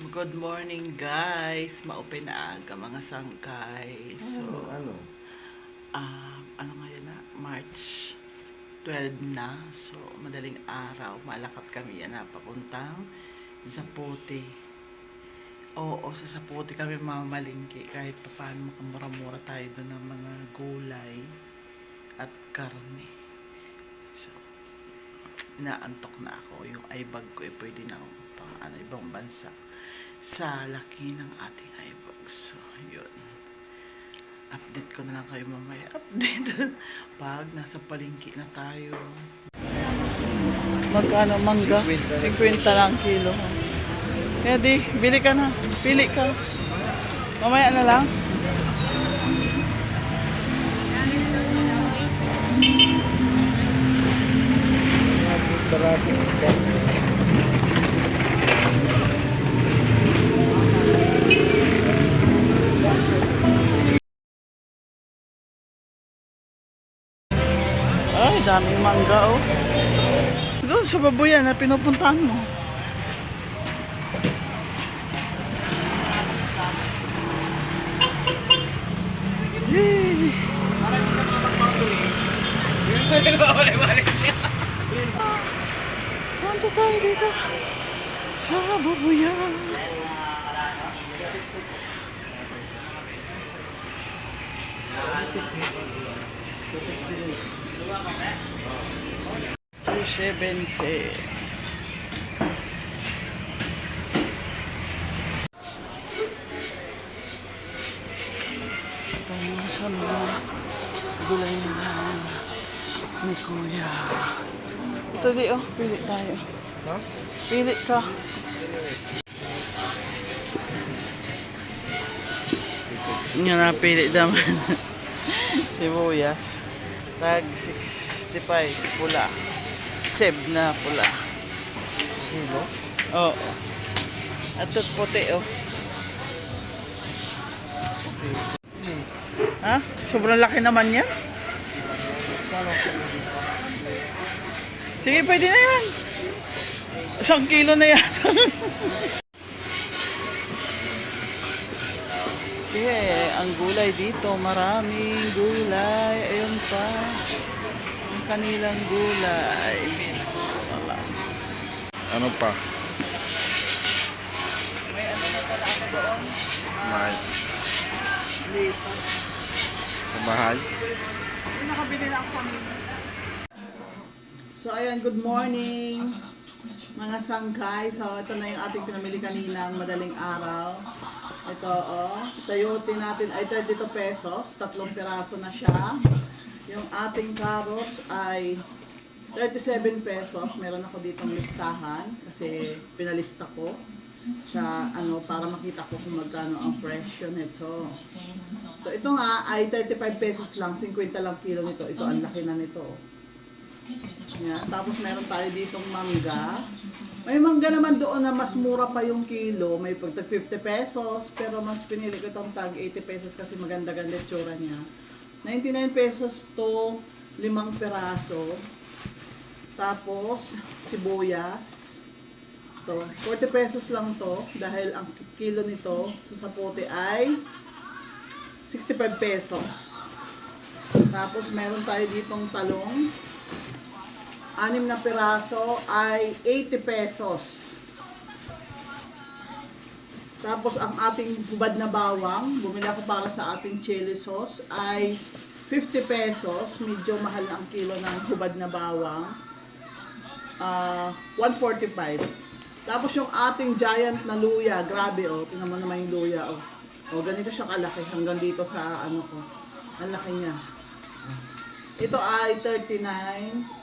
Good morning guys. Maupe na aga mga sangkay. So, ano? ah, ano ngayon na? March 12 na. So, madaling araw. Malakad kami yan na papuntang Zapote. Oo, sa Zapote kami mamalingki kahit papaano makamura-mura tayo doon ng mga gulay at karne. So, inaantok na ako. Yung ibag ko ay pwede na pang ano, ibang bansa sa laki ng ating ibag. So, yun. Update ko na lang kayo mamaya. Update. Pag nasa palingki na tayo. Magkano mangga? 50 lang kilo. Kaya di, bili ka na. Pili ka. Mamaya na lang. Uy, daming mangga oh. Doon sa babuyan na pinupuntahan mo. Yay! Punta tayo dito sa babuyan. Thank you. 270. Tayo sa na lang ni Kuya. Ito di oh, pili tayo. Ha? Huh? Pili ka. Nga na pili naman. Sibuyas. Tag 65 pula. Seb na pula. Kilo? Oo. At ito puti oh. Ha? Sobrang laki naman yan. Sige, pwede na yan. Isang kilo na yata. Sige, ang gulay dito, maraming gulay. Ayun pa. Ang kanilang gulay. Ano pa? May ano na pala ako doon. May Lito. bahay. Nakabili na ako. So, ayan, good morning mga sangkay. So, ito na yung ating pinamili kanina, ang madaling araw. Ito, oh. Sayote natin ay 32 pesos. Tatlong piraso na siya. Yung ating carrots ay 37 pesos. Meron ako ditong listahan kasi pinalista ko sa ano para makita ko kung magkano ang presyo nito. So ito nga ay 35 pesos lang, 50 lang kilo nito. Ito ang laki na nito. Yan. Tapos meron tayo ditong mangga. May mangga naman doon na mas mura pa yung kilo. May pagtag 50 pesos. Pero mas pinili ko itong tag 80 pesos kasi maganda-ganda itsura niya. 99 pesos to limang peraso. Tapos sibuyas. To, 40 pesos lang to dahil ang kilo nito sa sapote ay 65 pesos. Tapos meron tayo ditong talong. Anim na piraso ay 80 pesos. Tapos ang ating hubad na bawang, bumili ako para sa ating chili sauce, ay 50 pesos. Medyo mahal na ang kilo ng hubad na bawang. Ah, 145. Tapos yung ating giant na luya, grabe oh, tingnan mo naman yung luya oh. Oh, ganito siya kalaki hanggang dito sa ano ko. Ang laki niya. Ito ay 39.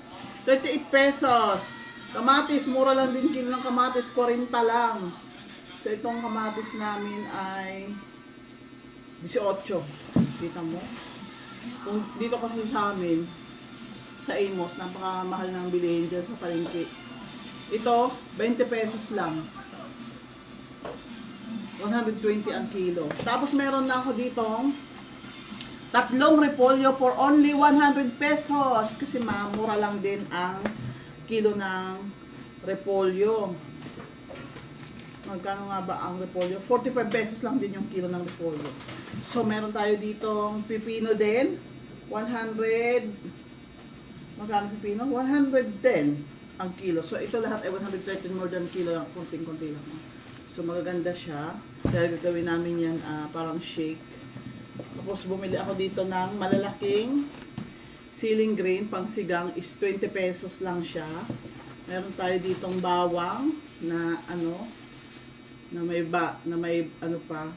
38 pesos. Kamatis, mura lang din kilo ng kamatis, 40 lang. So itong kamatis namin ay 18. Kita mo? Kung dito kasi sa amin, sa Amos, napakamahal ng bilihin dyan sa palengke. Ito, 20 pesos lang. 120 ang kilo. Tapos meron na ako ditong tatlong repolyo for only 100 pesos. Kasi mamura lang din ang kilo ng repolyo. Magkano nga ba ang repolyo? 45 pesos lang din yung kilo ng repolyo. So, meron tayo ditong pipino din. 100... Magkano pipino? 110 ang kilo. So, ito lahat ay 113 more than kilo lang. Kunting-kunti lang. So, magaganda siya. Dahil gagawin namin yan ah, parang shake. Tapos, bumili ako dito ng malalaking ceiling green pang sigang is 20 pesos lang siya. Meron tayo ditong bawang na ano na may ba na may ano pa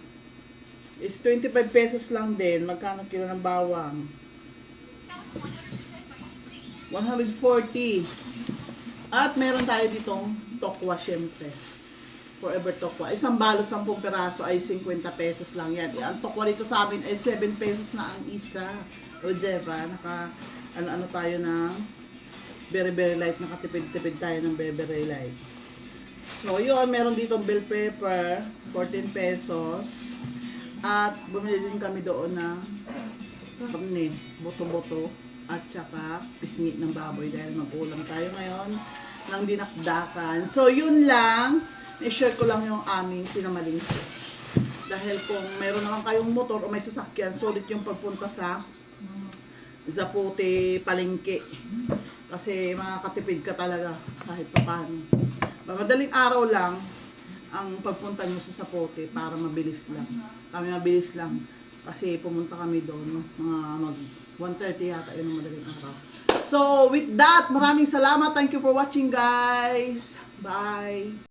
is 25 pesos lang din. Magkano kilo ng bawang? 140. At meron tayo ditong tokwa syempre. Forever tokwa. Isang balot, 10 peraso ay 50 pesos lang yan. Ang tokwa dito sa amin ay 7 pesos na ang isa. O Jeva, naka ano-ano tayo ng very very light. Nakatipid-tipid tayo ng very very light. So yun, meron ditong bell pepper, 14 pesos. At bumili din kami doon ng karne, boto-boto, at saka pisngi ng baboy dahil mag-ulam tayo ngayon ng dinakdakan. So, yun lang. I-share ko lang yung aming pinamalingki. Dahil kung meron naman kayong motor o may sasakyan, sulit yung pagpunta sa Zapote Palengke. Kasi makakatipid ka talaga kahit paano. Madaling araw lang ang pagpunta nyo sa Zapote para mabilis lang. Kami mabilis lang. Kasi pumunta kami doon, mga mag 1.30 yata yun ang madaling araw. So, with that, maraming salamat. Thank you for watching, guys. Bye!